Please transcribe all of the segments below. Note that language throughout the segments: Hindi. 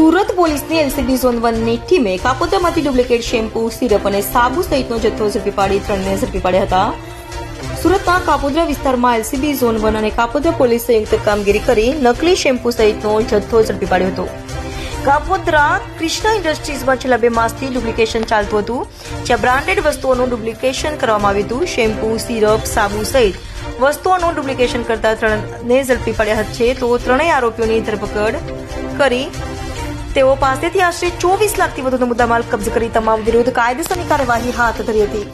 સુરત પોલીસની એલસીબી ઝોન વનની ટીમે કાપોદ્રામાંથી ડુપ્લિકેટ શેમ્પુ, સિરપ અને સાબુ સહિતનો જથ્થો ઝડપી પાડી ત્રણને ઝડપી પાડ્યા હતા. સુરતના કાપોદ્રા વિસ્તારમાં એલસીબી ઝોન વન અને કાપોદ્રા પોલીસ સંયુક્ત કામગીરી કરી નકલી શેમ્પૂ સહિતનો જથ્થો ઝડપી પાડ્યો હતો. કાપોદ્રા કૃષ્ણા ઇન્ડસ્ટ્રીઝમાં છેલ્લા બે માસથી ડુપ્લિકેશન ચાલતું હતું, જ્યાં બ્રાન્ડેડ વસ્તુઓનું ડુપ્લિકેશન કરવામાં આવ્યું હતું. શેમ્પૂ, સિરપ, સાબુ સહિત વસ્તુઓનું ડુપ્લિકેશન કરતા ત્રણને ઝડપી પડ્યા છે તો ત્રણેય આરોપીઓની ધરપકડ કરી તેઓ પાસેથી આશરે ચોવીસ લાખથી વધુનો મુદ્દામાલ કબ્જ કરી તમામ વિરુદ્ધ કાયદેસરની કાર્યવાહી હાથ ધરી હતી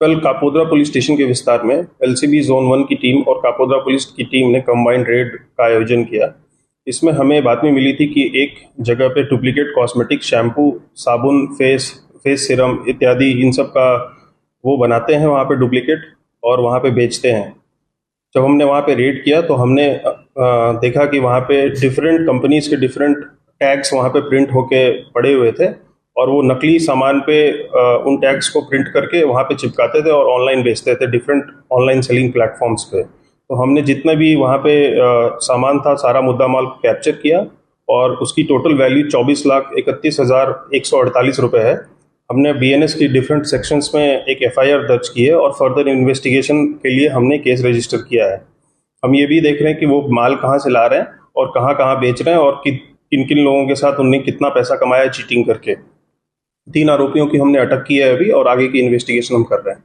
कल कापोद्रा पुलिस स्टेशन के विस्तार में एलसीबी जोन वन की टीम और कापोद्रा पुलिस की टीम ने कंबाइंड रेड का आयोजन किया इसमें हमें बातमी मिली थी कि एक जगह पे डुप्लीकेट कॉस्मेटिक शैम्पू साबुन फेस फेस सिरम इत्यादि इन सब का वो बनाते हैं वहाँ पे डुप्लीकेट और वहाँ पे बेचते हैं जब हमने वहाँ पे रेड किया तो हमने अ, अ, देखा कि वहाँ पे डिफरेंट कंपनीज़ के डिफरेंट टैग्स वहाँ पे प्रिंट होके पड़े हुए थे और वो नकली सामान पे उन टैग्स को प्रिंट करके वहाँ पे चिपकाते थे और ऑनलाइन बेचते थे डिफरेंट ऑनलाइन सेलिंग प्लेटफॉर्म्स पे। तो हमने जितना भी वहाँ पे सामान था, सारा मुद्दा माल कैप्चर किया और उसकी टोटल वैल्यू चौबीस लाख इकतीस हज़ार एक सौ अड़तालीस रुपये है। हमने बीएनएस की डिफरेंट सेक्शंस में एक एफआईआर दर्ज की है और फर्दर इन्वेस्टिगेशन के लिए हमने केस रजिस्टर किया है। हम ये भी देख रहे हैं कि वो माल कहाँ से ला रहे हैं और कहाँ कहाँ बेच रहे हैं और कि, किन किन लोगों के साथ उनने कितना पैसा कमाया चीटिंग करके। तीन आरोपियों की हमने अटक की है अभी और आगे की इन्वेस्टिगेशन हम कर रहे हैं।